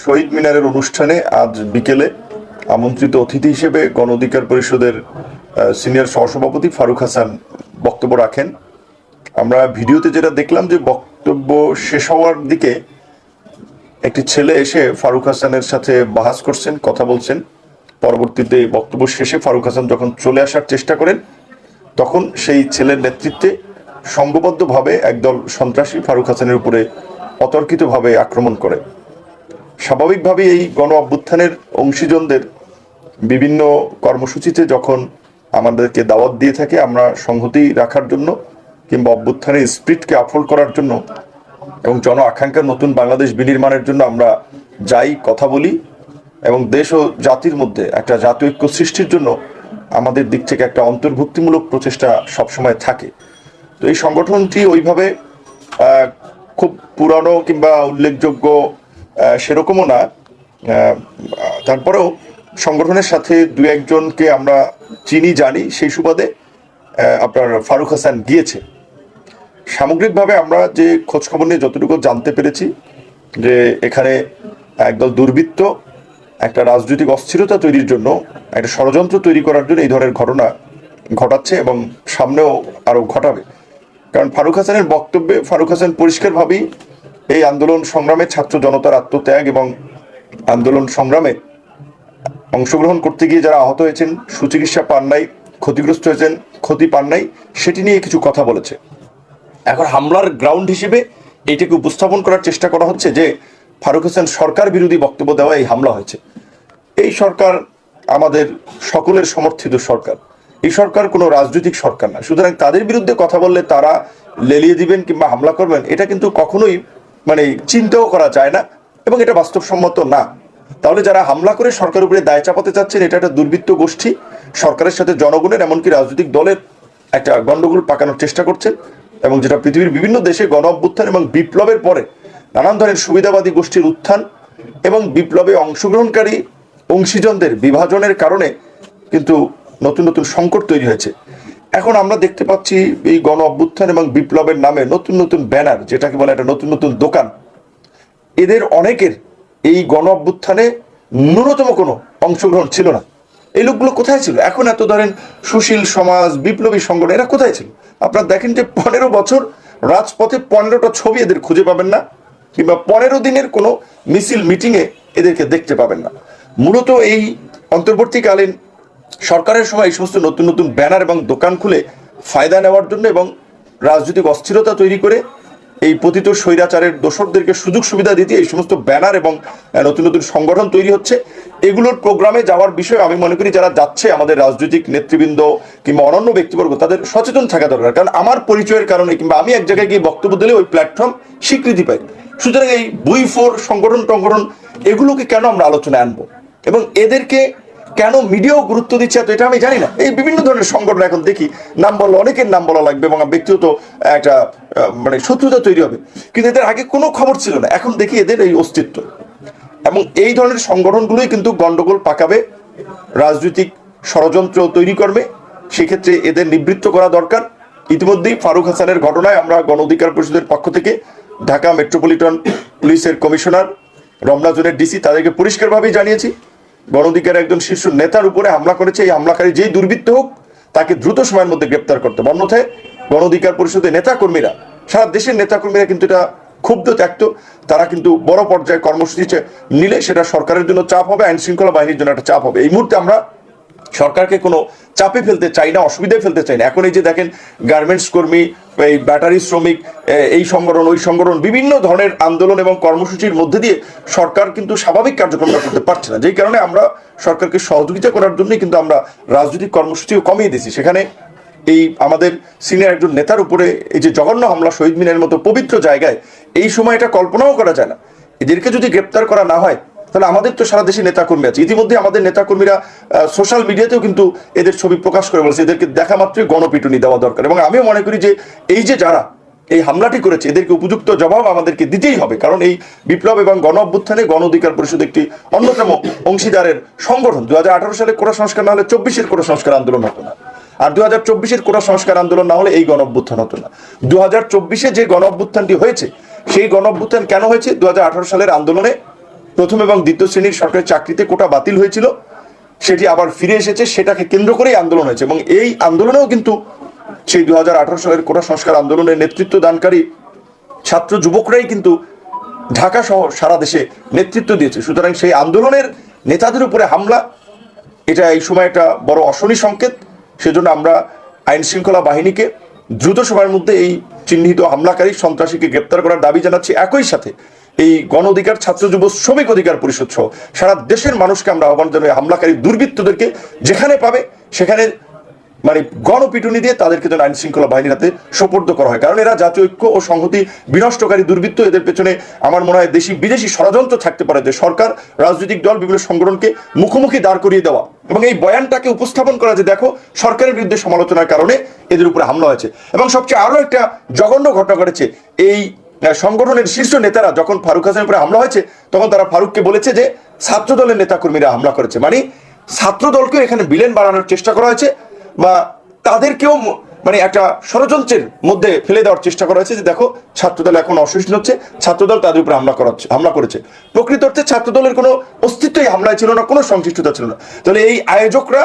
শহীদ মিনারের অনুষ্ঠানে আজ বিকেলে আমন্ত্রিত অতিথি হিসেবে গণ অধিকার পরিষদের সিনিয়র সহসভাপতি ফারুক হাসান বক্তব্য রাখেন। আমরা ভিডিওতে যেটা দেখলাম যে বক্তব্য শেষ হওয়ার দিকে একটি ছেলে এসে ফারুক হাসানের সাথে বাহাস করছেন, কথা বলছেন। পরবর্তীতে বক্তব্য শেষে ফারুক হাসান যখন চলে আসার চেষ্টা করেন, তখন সেই ছেলের নেতৃত্বে সংঘবদ্ধভাবে একদল সন্ত্রাসী ফারুক হাসানের উপরে অতর্কিতভাবে আক্রমণ করে। স্বাভাবিকভাবেই এই গণ অভ্যুত্থানের অংশীজনদের বিভিন্ন কর্মসূচিতে যখন আমাদেরকে দাওয়াত দিয়ে থাকে, আমরা সংহতি রাখার জন্য কিংবা অভ্যুত্থানের স্পিরিটকে আফল করার জন্য এবং জন আকাঙ্ক্ষার নতুন বাংলাদেশ বিনির্মাণের জন্য আমরা যাই, কথা বলি এবং দেশ ও জাতির মধ্যে একটা জাতীয় ঐক্য সৃষ্টির জন্য আমাদের দিক থেকে একটা অন্তর্ভুক্তিমূলক প্রচেষ্টা সবসময় থাকে। তো এই সংগঠনটি ওইভাবে খুব পুরানো কিংবা উল্লেখযোগ্য সেরকমও না। তারপরেও সংগঠনের সাথে দু একজনকে আমরা চিনি, জানি, সেই সুবাদে আপনার ফারুক হাসান গিয়েছে। সামগ্রিকভাবে আমরা যে খোঁজখবর নিয়ে যতটুকু জানতে পেরেছি, যে এখানে একদল দুর্বৃত্ত, একটা রাজনৈতিক অস্থিরতা তৈরির জন্য, একটা ষড়যন্ত্র তৈরি করার জন্য এই ধরনের ঘটনা ঘটাচ্ছে এবং সামনেও আরও ঘটাবে। কারণ ফারুক হাসানের বক্তব্যে ফারুক হাসান পরিষ্কারভাবেই এই আন্দোলন সংগ্রামে ছাত্র জনতার আত্মত্যাগ এবং আন্দোলন সংগ্রামে অংশগ্রহণ করতে গিয়ে যারা আহত হয়েছেন, সুচিকিৎসা পান নাই ক্ষতিগ্রস্ত হয়েছেন, ক্ষতি পান নাই সেটি নিয়ে কিছু কথা বলেছে। এখন হামলার গ্রাউন্ড হিসেবে এটাকে উপস্থাপন করার চেষ্টা করা হচ্ছে যে ফারুক হোসেন সরকার বিরোধী বক্তব্য দেওয়া এই হামলা হয়েছে। এই সরকার আমাদের সকলের সমর্থিত সরকার। এই সরকার কোনো রাজনৈতিক সরকার না। সুতরাং তাদের বিরুদ্ধে কথা বললে তারা লেলিয়ে দিবেন কিংবা হামলা করবেন, এটা কিন্তু কখনোই মানে চিন্তাও করা যায় না এবং এটা বাস্তবসম্মত না। তাহলে যারা হামলা করে সরকার উপরে দায় চাপাতে চাচ্ছেন, এটা একটা দুর্বৃত্ত গোষ্ঠী। সরকারের সাথে জনগণের, এমনকি রাজনৈতিক দলের একটা গন্ডগোল পাকানোর চেষ্টা করছেন এবং যেটা পৃথিবীর বিভিন্ন দেশে গণ অভ্যুত্থান এবং বিপ্লবের পরে নানান ধরনের সুবিধাবাদী গোষ্ঠীর উত্থান এবং বিপ্লবে অংশগ্রহণকারী অংশীজনদের বিভাজনের কারণে কিন্তু নতুন নতুন সংকট তৈরি হয়েছে। এখন আমরা দেখতে পাচ্ছি এই গণ অভ্যুত্থান এবং বিপ্লবের নামে নতুন নতুন ব্যানার, যেটাকে বলে একটা নতুন নতুন দোকান। এদের অনেকের এই গণ অভ্যুত্থানে ন্যূনতম কোনো অংশগ্রহণ ছিল না। এই লোকগুলো কোথায় ছিল? এখন এত ধরেন সুশীল সমাজ, বিপ্লবী সংগঠন, এরা কোথায় ছিল? আপনারা দেখেন যে পনেরো বছর রাজপথে পনেরোটা ছবি এদের খুঁজে পাবেন না, কিংবা পনেরো দিনের কোনো মিছিল, মিটিংয়ে এদেরকে দেখতে পাবেন না। মূলত এই অন্তর্বর্তীকালীন সরকারের সময় এই সমস্ত নতুন নতুন ব্যানার এবং দোকান খুলে ফায়দা নেওয়ার জন্য এবং রাজনৈতিক অস্থিরতা তৈরি করে এই পতিত স্বৈরাচারের দোসরদেরকে সুযোগ সুবিধা দিতে এই সমস্ত ব্যানার এবং নতুন নতুন সংগঠন তৈরি হচ্ছে। এগুলোর প্রোগ্রামে যাওয়ার বিষয়ে আমি মনে করি যারা যাচ্ছে আমাদের রাজনৈতিক নেতৃবৃন্দ কিংবা অনন্য ব্যক্তিবর্গ, তাদের সচেতন থাকা দরকার। কারণ আমার পরিচয়ের কারণে কিংবা আমি এক জায়গায় গিয়ে বক্তব্য দিলে ওই প্ল্যাটফর্ম স্বীকৃতি পাই। সুতরাং এই বুই ফোর সংগঠন টংগঠন এগুলোকে কেন আমরা আলোচনায় আনব? এবং এদেরকে কেন মিডিয়াও গুরুত্ব দিচ্ছে এত, এটা আমি জানি না। এই বিভিন্ন ধরনের সংগঠন এখন দেখি, নাম বলা, অনেকের নাম বলা লাগবে এবং ব্যক্তিগত একটা মানে শত্রুতা তৈরি হবে। কিন্তু এদের আগে কোনো খবর ছিল না, এখন দেখি এদের এই অস্তিত্ব। এবং এই ধরনের সংগঠনগুলোই কিন্তু গন্ডগোল পাকাবে, রাজনৈতিক ষড়যন্ত্র তৈরি করবে, সেক্ষেত্রে এদের নিবৃত্ত করা দরকার। ইতিমধ্যেই ফারুক হাসানের ঘটনায় আমরা গণ অধিকার পরিষদের পক্ষ থেকে ঢাকা মেট্রোপলিটন পুলিশের কমিশনার রমনা জোনের ডিসি তাদেরকে পরিষ্কারভাবেই জানিয়েছি। গণ একজন শীর্ষ নেতার উপরে হামলা করেছে। এই হামলাকারী যেই দুর্বৃত্ত হোক, তাকে দ্রুত সময়ের মধ্যে গ্রেপ্তার করতে হবে। অন্যথায় গণধিকার পরিষদের নেতাকর্মীরা, সারা দেশের নেতাকর্মীরা কিন্তু এটা ক্ষুব্ধ, ত্যাক্ত। তারা কিন্তু বড় পর্যায়ে কর্মসূচি নিলে সেটা সরকারের জন্য চাপ হবে আইন শৃঙ্খলা বাহিনীর জন্য একটা চাপ হবে। এই মুহূর্তে আমরা সরকারকে কোনো চাপে ফেলতে চাই না, অসুবিধায় ফেলতে চাই না। এখন এই যে দেখেন গার্মেন্টস কর্মী, এই ব্যাটারি শ্রমিক এই সংগঠন, ওই সংগঠন, বিভিন্ন ধরনের আন্দোলন এবং কর্মসূচির মধ্যে দিয়ে সরকার কিন্তু স্বাভাবিক কার্যক্রমটা করতে পারছে না। যেই কারণে আমরা সরকারকে সহযোগিতা করার জন্যই কিন্তু আমরা রাজনৈতিক কর্মসূচিও কমিয়ে দিয়েছি। সেখানে এই আমাদের সিনিয়র একজন নেতার উপরে এই যে জঘন্য হামলা, শহীদ মিনারের মতো পবিত্র জায়গায় এই সময় এটা কল্পনাও করা যায় না। এদেরকে যদি গ্রেপ্তার করা না হয় তাহলে আমাদের তো সারা দেশে নেতাকর্মী আছে। ইতিমধ্যে আমাদের নেতাকর্মীরা সোশ্যাল মিডিয়াতেও কিন্তু এদের ছবি প্রকাশ করে বলেছে। এদেরকে দেখা মাত্রই গণপিটুনি দেওয়া দরকার। এবং আমিও মনে করি যে এই যে যারা এই হামলাটি করেছে, এদেরকে উপযুক্ত জবাব আমাদেরকে দিতেই হবে। কারণ এই বিপ্লব এবং গণ অভ্যুত্থানে গণ অধিকার পরিষদ একটি অন্যতম অংশীদারের সংগঠন। দুই হাজার আঠারো সালে কোটা সংস্কার না হলে চব্বিশের কোটা সংস্কার আন্দোলন হতো না। আর দু হাজার চব্বিশের কোটা সংস্কার আন্দোলন না হলে এই গণ অভ্যুত্থান হতো না। দু হাজার চব্বিশে যে গণ অভ্যুত্থানটি হয়েছে, সেই গণ অভ্যুত্থান কেন হয়েছে? দু হাজার আঠারো সালের আন্দোলনে প্রথম এবং দ্বিতীয় শ্রেণির সরকারি চাকরিতে কোটা বাতিল হয়েছিল, সেটি আবার ফিরে এসেছে, সেটাকে কেন্দ্র করেই আন্দোলন হয়েছে। এবং এই আন্দোলনেও কিন্তু সেই দুহাজার আঠারো সালের কোটা সংস্কার আন্দোলনের নেতৃত্ব দানকারী ছাত্র যুবকরাই কিন্তু ঢাকা সহ সারা দেশে নেতৃত্ব দিয়েছে। সুতরাং সেই আন্দোলনের নেতাদের উপরে হামলা, এটা এই সময় একটা বড় অশনি সংকেত। সেজন্য আমরা আইন শৃঙ্খলা বাহিনীকে দ্রুত সময়ের মধ্যে এই চিহ্নিত হামলাকারী সন্ত্রাসীকে গ্রেপ্তার করার দাবি জানাচ্ছি। একই সাথে এই গণ অধিকার, ছাত্র যুব, শ্রমিক অধিকার পরিষদ সহ সারা দেশের মানুষকে আমরা আহ্বান জানাই, হামলাকারী দুর্বৃত্তদেরকে যেখানে পাবে সেখানে মানে গণপিটুনি দিয়ে তাদেরকে যেন আইন শৃঙ্খলা বাহিনীর হাতে সোপর্দ করা হয়। কারণ এরা জাতীয় ঐক্য ও সংহতি বিনষ্টকারী দুর্বৃত্ত, এদের পেছনে আমার মনে হয় দেশি বিদেশি ষড়যন্ত্র থাকতে পারে যে সরকার, রাজনৈতিক দল, বিভিন্ন সংগঠনকে মুখোমুখি দাঁড় করিয়ে দেওয়া। এবং এই বয়ানটাকে উপস্থাপন করা যে দেখো, সরকারের বিরুদ্ধে সমালোচনার কারণে এদের উপরে হামলা হয়েছে। এবং সবচেয়ে আরও একটা জঘন্য ঘটনা ঘটেছে, এই সংগঠনের শীর্ষ নেতারা যখন ফারুক হাসানের উপরে হামলা হয়েছে, তখন তারা ফারুককে বলেছে যে ছাত্র দলের নেতাকর্মীরা হামলা করেছে। মানে ছাত্র দলকেও এখানে বিলেন বাড়ানোর চেষ্টা করা হয়েছে বা তাদেরকেও মানে একটা ষড়যন্ত্রের মধ্যে ফেলে দেওয়ার চেষ্টা করা হয়েছে যে দেখো, ছাত্রদল এখন অসহিষ্ণু হচ্ছে, ছাত্রদল তাদের উপরে হামলা করা হামলা করেছে। প্রকৃত অর্থে ছাত্রদলের কোনো অস্তিত্বই হামলায় ছিল না, কোনো সংশ্লিষ্টতা ছিল না। তাহলে এই আয়োজকরা,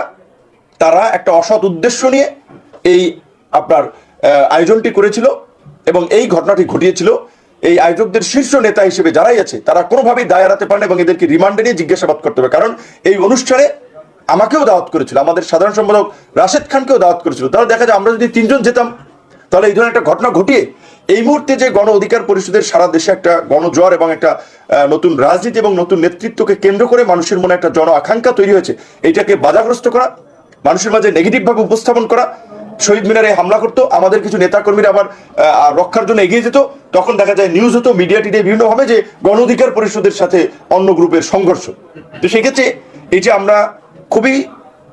তারা একটা অসৎ উদ্দেশ্য নিয়ে এই আপনার আয়োজনটি করেছিল। এবং এই ঘটনাটি ঘটিয়েছিল এই আয়োজকদের শীর্ষ নেতা হিসেবে যারাই আছে, তারা কোনোভাবেই দায় এড়াতে পারে না এবং এদেরকে রিমান্ডে নিয়ে জিজ্ঞাসাবাদ করতে হবে। কারণ এই অনুষ্ঠানে আমাকেও দাওয়াত করেছিল, আমাদের সাধারণ সম্পাদক রাশেদ খানকেও দাওয়াত করেছিল। তাহলে দেখা যায় আমরা যদি তিনজন যেতাম, তাহলে এই ধরনের একটা ঘটনা ঘটিয়ে এই মুহূর্তে যে গণ অধিকার পরিষদের সারা দেশে একটা গণজোয়ার এবং একটা নতুন রাজনীতি এবং নতুন নেতৃত্বকে কেন্দ্র করে মানুষের মনে একটা জন আকাঙ্ক্ষা তৈরি হয়েছে, এটাকে বাধাগ্রস্ত করা, মানুষের মাঝে নেগেটিভ ভাবে উপস্থাপন করা শহীদ মিনারে হামলা করতো, আমাদের কিছু নেতাকর্মীরা আবার রক্ষার জন্য এগিয়ে যেত। তখন দেখা যায় নিউজ হতো মিডিয়া টিডিয়া বিভিন্ন ভাবে যে গণ অধিকার পরিষদের সাথে অন্য গ্রুপের সংঘর্ষ। তো সেক্ষেত্রে এই যে আমরা খুবই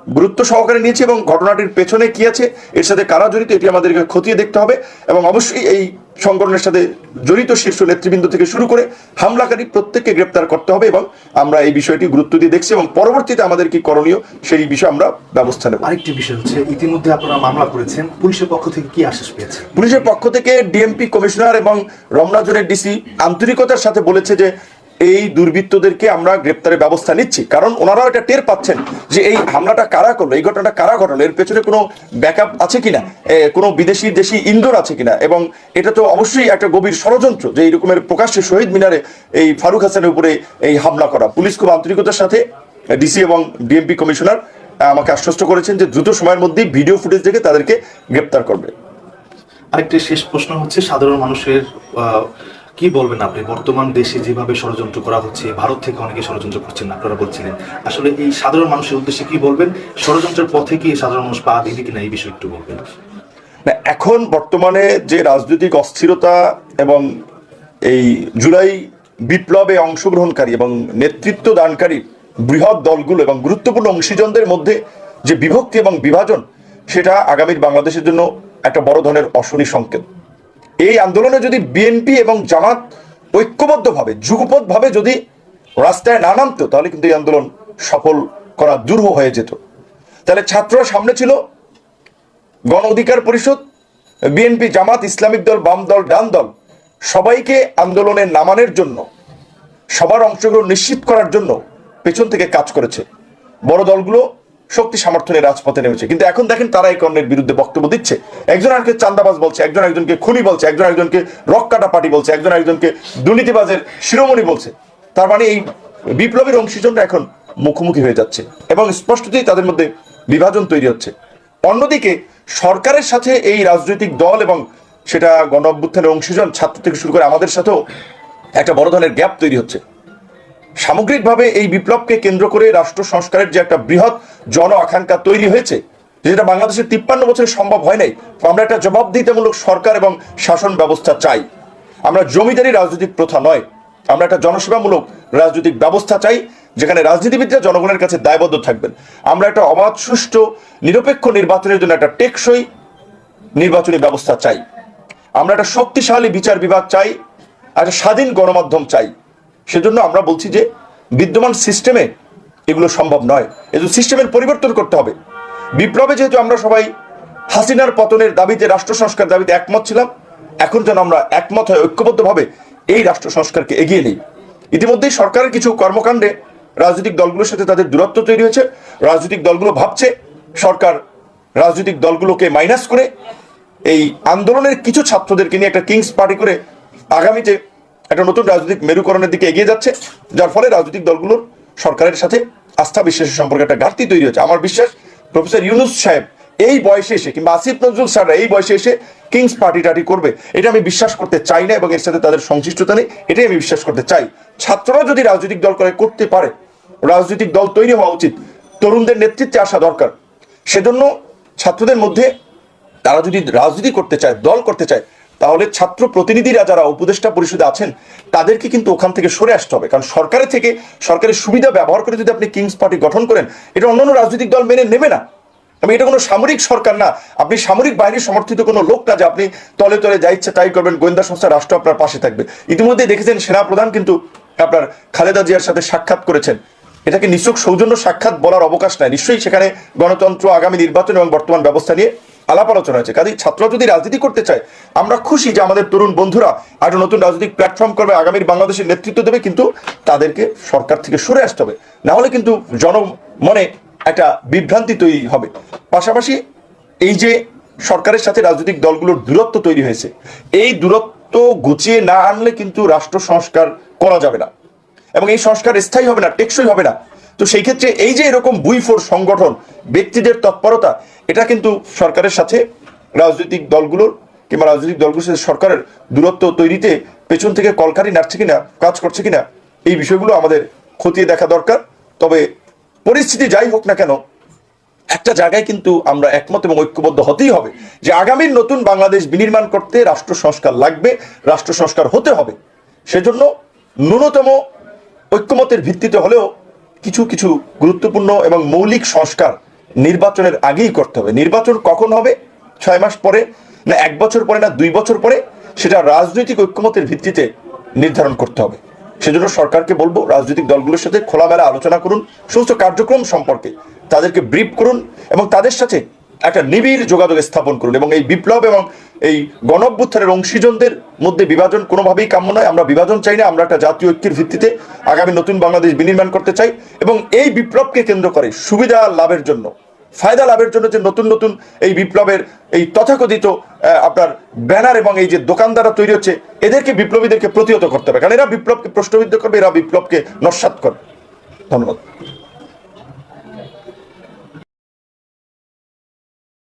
গুরুত্ব সহকারে নিয়েছি এবং ঘটনাটির পেছনে কি আছে এর সাথে কারা জড়িত এটি আমাদেরকে খতিয়ে দেখতে হবে এবং অবশ্যই এই সংগঠনের সাথে জড়িত শীর্ষ নেতৃবৃন্দ থেকে শুরু করে হামলাকারী প্রত্যেককে গ্রেপ্তার করতে হবে এবং আমরা এই বিষয়টি গুরুত্ব দিয়ে দেখছি এবং পরবর্তীতে আমাদের কি করণীয় সেই বিষয়ে আমরা ব্যবস্থা নেব। আরেকটি বিষয় হচ্ছে ইতিমধ্যে আপনারা মামলা করেছেন পুলিশের পক্ষ থেকে কি আশ্বাস পেয়েছেন? পুলিশের পক্ষ থেকে ডিএমপি কমিশনার এবং রমনা জোনের ডিসি আন্তরিকতার সাথে বলেছে যে এই দুর্বৃত্তদেরকে আমরা গ্রেপ্তারের ব্যবস্থা নিচ্ছি। কারণ ওনারাও এটা টের পাচ্ছেন যে এই হামলাটা কারা করল, এই ঘটনাটা কারা ঘটলো, এর পেছনে কোনো ব্যাকআপ আছে কিনা কোনো বিদেশি, দেশি ইন্দোর আছে কিনা, এবং এটা তো অবশ্যই একটা গভীর ষড়যন্ত্র যে এই রকমের প্রকাশ্যে শহীদ মিনারে এই ফারুক হাসানের উপরে এই হামলা করা। পুলিশ খুব আন্তরিকতার সাথে ডিসি এবং ডিএমপি কমিশনার আমাকে আশ্বস্ত করেছেন যে দ্রুত সময়ের মধ্যেই ভিডিও ফুটেজ দেখে তাদেরকে গ্রেপ্তার করবে। আরেকটি শেষ প্রশ্ন হচ্ছে, সাধারণ মানুষের কি বলবেন আপনি? বর্তমান দেশে যেভাবে ষড়যন্ত্র করা হচ্ছে, ভারত থেকে অনেকে ষড়যন্ত্র করছেন, আপনারা বলছিলেন। আসলে এই সাধারণ মানুষের উদ্দেশ্যে কি বলবেন? ষড়যন্ত্রের পথে কি সাধারণ মানুষ পা দিবে কিনা এই বিষয়ে একটু বলবেন। না, এখন বর্তমানে যে রাজনৈতিক অস্থিরতা এবং এই জুলাই বিপ্লবে অংশগ্রহণকারী এবং নেতৃত্ব দানকারী বৃহৎ দলগুলো এবং গুরুত্বপূর্ণ অংশীজনদের মধ্যে যে বিভক্তি এবং বিভাজন, সেটা আগামীর বাংলাদেশের জন্য একটা বড় ধরনের অশনি সংকেত। এই আন্দোলনে যদি বিএনপি এবং জামাত ঐক্যবদ্ধভাবে যুগপথভাবে যদি রাস্তায় না নামতো, তাহলে কিন্তু এই আন্দোলন সফল করা দুরূহ হয়ে যেত। তাহলে ছাত্ররা সামনে ছিল, গণ অধিকার পরিষদ, বিএনপি, জামাত, ইসলামিক দল, বাম দল, ডান দল, সবাইকে আন্দোলনে নামানোর জন্য, সবার অংশগ্রহণ নিশ্চিত করার জন্য পেছন থেকে কাজ করেছে। বড় দলগুলো শক্তি সামর্থ্য নিয়ে রাজপথে নেমেছে। কিন্তু এখন দেখেন তারা এই কর্ণের বিরুদ্ধে বক্তব্য দিচ্ছে। একজন আরেককে চান্দাবাজ বলছে, একজন একজনকে খুনি বলছে, একজন একজনকে রক কাটা পার্টি বলছে, একজন একজনকে দুর্নীতিবাজের শিরোমণি বলছে। তার মানে এই বিপ্লবের অংশীজনরা এখন মুখোমুখি হয়ে যাচ্ছে এবং স্পষ্টতই তাদের মধ্যে বিভাজন তৈরি হচ্ছে। অন্যদিকে সরকারের সাথে এই রাজনৈতিক দল এবং সেটা গণ অভ্যুত্থানের অংশীজন ছাত্র থেকে শুরু করে আমাদের সাথেও একটা বড় ধরনের গ্যাপ তৈরি হচ্ছে। সামগ্রিকভাবে এই বিপ্লবকে কেন্দ্র করে রাষ্ট্র সংস্কারের যে একটা বৃহৎ জন আকাঙ্ক্ষা তৈরি হয়েছে, যেটা বাংলাদেশের তিপ্পান্ন বছরে সম্ভব হয় নাই আমরা একটা জবাবদিহিতামূলক সরকার এবং শাসন ব্যবস্থা চাই। আমরা জমিদারি রাজনৈতিক প্রথা নয়, আমরা একটা জনসেবামূলক রাজনৈতিক ব্যবস্থা চাই, যেখানে রাজনীতিবিদরা জনগণের কাছে দায়বদ্ধ থাকবেন। আমরা একটা অবাধ, সুষ্ঠু, নিরপেক্ষ নির্বাচনের জন্য একটা টেকসই নির্বাচনী ব্যবস্থা চাই। আমরা একটা শক্তিশালী বিচার বিভাগ চাই, একটা স্বাধীন গণমাধ্যম চাই। সেজন্য আমরা বলছি যে বিদ্যমান সিস্টেমে এগুলো সম্ভব নয়। এজন্য সিস্টেমের পরিবর্তন করতে হবে। বিপ্লবে যেহেতু আমরা সবাই হাসিনার পতনের দাবিতে, রাষ্ট্র সংস্কার দাবিতে একমত ছিলাম, এখন যেন আমরা একমত হয়ে ঐক্যবদ্ধভাবে এই রাষ্ট্র সংস্কারকে এগিয়ে নিই। ইতিমধ্যেই সরকারের কিছু কর্মকাণ্ডে রাজনৈতিক দলগুলোর সাথে তাদের দূরত্ব তৈরি হয়েছে। রাজনৈতিক দলগুলো ভাবছে সরকার রাজনৈতিক দলগুলোকে মাইনাস করে এই আন্দোলনের কিছু ছাত্রদেরকে নিয়ে একটা কিংস পার্টি করে আগামীতে একটা নতুন রাজনৈতিক মেরুকরণের দিকে এগিয়ে যাচ্ছে, যার ফলে রাজনৈতিক দলগুলোর সরকারের সাথে আস্থা বিশ্বাসের সম্পর্কে একটা ঘাটতি তৈরি হচ্ছে। আমার বিশ্বাস প্রফেসর ইউনুস সাহেব এই বয়সে এসে কিংবা আসিফ নজরুল স্যাররা এই বয়সে এসে কিংস পার্টি টাটি করবে, এটা আমি বিশ্বাস করতে চাই না এবং এর সাথে তাদের সংশ্লিষ্টতা নেই, এটাই আমি বিশ্বাস করতে চাই। ছাত্ররা যদি রাজনৈতিক দল করে করতে পারে, রাজনৈতিক দল তৈরি হওয়া উচিত, তরুণদের নেতৃত্বে আসা দরকার। সেজন্য ছাত্রদের মধ্যে তারা যদি রাজনীতি করতে চায়, দল করতে চায় তাহলে ছাত্র প্রতিনিধিরা যারা উপদেষ্টা পরিষদে আছেন, তাদেরকে কিন্তু ওখান থেকে সরে আসতে হবে। কারণ সরকারের থেকে সরকারের সুবিধা ব্যবহার করে যদি আপনি কিংস পার্টি গঠন করেন, এটা অন্যান্য রাজনৈতিক দল মেনে নেবে না। আমি, এটা কোনো সামরিক সরকার না। আপনি সামরিক বাহিনীর সমর্থিত কোনো লোক না যে আপনি তলে তলে যা ইচ্ছা তাই করবেন, গোয়েন্দা সংস্থা, রাষ্ট্র আপনার পাশে থাকবে। ইতিমধ্যে দেখেছেন সেনা প্রধান কিন্তু আপনার খালেদা জিয়ার সাথে সাক্ষাৎ করেছেন। এটাকে নিশ্চক সৌজন্য সাক্ষাৎ বলার অবকাশ নাই। নিশ্চয়ই সেখানে গণতন্ত্র, আগামী নির্বাচন এবং বর্তমান ব্যবস্থা নিয়ে আলাপ আলোচনা হয়েছে। কাজেই ছাত্ররা যদি রাজনীতি করতে চায়, আমরা খুশি যে আমাদের তরুণ বন্ধুরা একটা নতুন রাজনৈতিক প্ল্যাটফর্ম করবে, আগামীর বাংলাদেশের নেতৃত্ব দেবে, কিন্তু তাদেরকে সরকার থেকে সরে আসতে হবে। না হলে কিন্তু জনমনে একটা বিভ্রান্তি তৈরি হবে। পাশাপাশি এই যে সরকারের সাথে রাজনৈতিক দলগুলোর দূরত্ব তৈরি হয়েছে, এই দূরত্ব গুছিয়ে না আনলে কিন্তু রাষ্ট্র সংস্কার করা যাবে না। এবং এই সংস্কার স্থায়ী হবে না, টেকসই হবে না। তো সেই ক্ষেত্রে এই যে এরকম বুইফোর সংগঠন, ব্যক্তিদের তৎপরতা, এটা কিন্তু সরকারের সাথে রাজনৈতিক দলগুলোর কিংবা রাজনৈতিক দলগুলোর সাথে সরকারের দূরত্ব তৈরিতে পেছন থেকে কলকারি নাড়ছে কিনা, কাজ করছে কিনা, এই বিষয়গুলো আমাদের খতিয়ে দেখা দরকার। তবে পরিস্থিতি যাই হোক না কেন, একটা জায়গায় কিন্তু আমরা একমত এবং ঐক্যবদ্ধ হতেই হবে যে আগামীর নতুন বাংলাদেশ বিনির্মাণ করতে রাষ্ট্র সংস্কার লাগবে, রাষ্ট্র সংস্কার হতে হবে। সেজন্য ন্যূনতম ঐক্যমতের ভিত্তিতে হলেও কিছু কিছু গুরুত্বপূর্ণ এবং মৌলিক সংস্কার নির্বাচনের আগেই করতে হবে। নির্বাচন কখন হবে? ছয় মাস পরে না এক বছর পরে না দুই বছর পরে? সেটা রাজনৈতিক ঐক্যমতের ভিত্তিতে নির্ধারণ করতে হবে। সেজন্য সরকারকে বলব, রাজনৈতিক দলগুলোর সাথে খোলামেলা আলোচনা করুন, সমস্ত কার্যক্রম সম্পর্কে তাদেরকে ব্রিফ করুন এবং তাদের সাথে একটা নিবিড় যোগাযোগ স্থাপন করুন এবং এই বিপ্লব এবং এই গণঅভ্যুত্থানের অংশীজনদের মধ্যে বিভাজন কোনোভাবেই কাম্য নয়। আমরা বিভাজন চাই না, আমরা একটা জাতীয় ঐক্যের ভিত্তিতে আগামী নতুন বাংলাদেশ বিনির্মাণ করতে চাই এবং এই বিপ্লবকে কেন্দ্র করে সুবিধা লাভের জন্য, ফায়দা লাভের জন্য যে নতুন নতুন এই বিপ্লবের এই তথাকথিত আপনার ব্যানার এবং এই যে দোকানদাররা তৈরি হচ্ছে, এদেরকে বিপ্লবীদেরকে প্রতিহত করতে হবে। কারণ এরা বিপ্লবকে প্রশ্নবিদ্ধ করবে, এরা বিপ্লবকে নস্বাত করবে। ধন্যবাদ।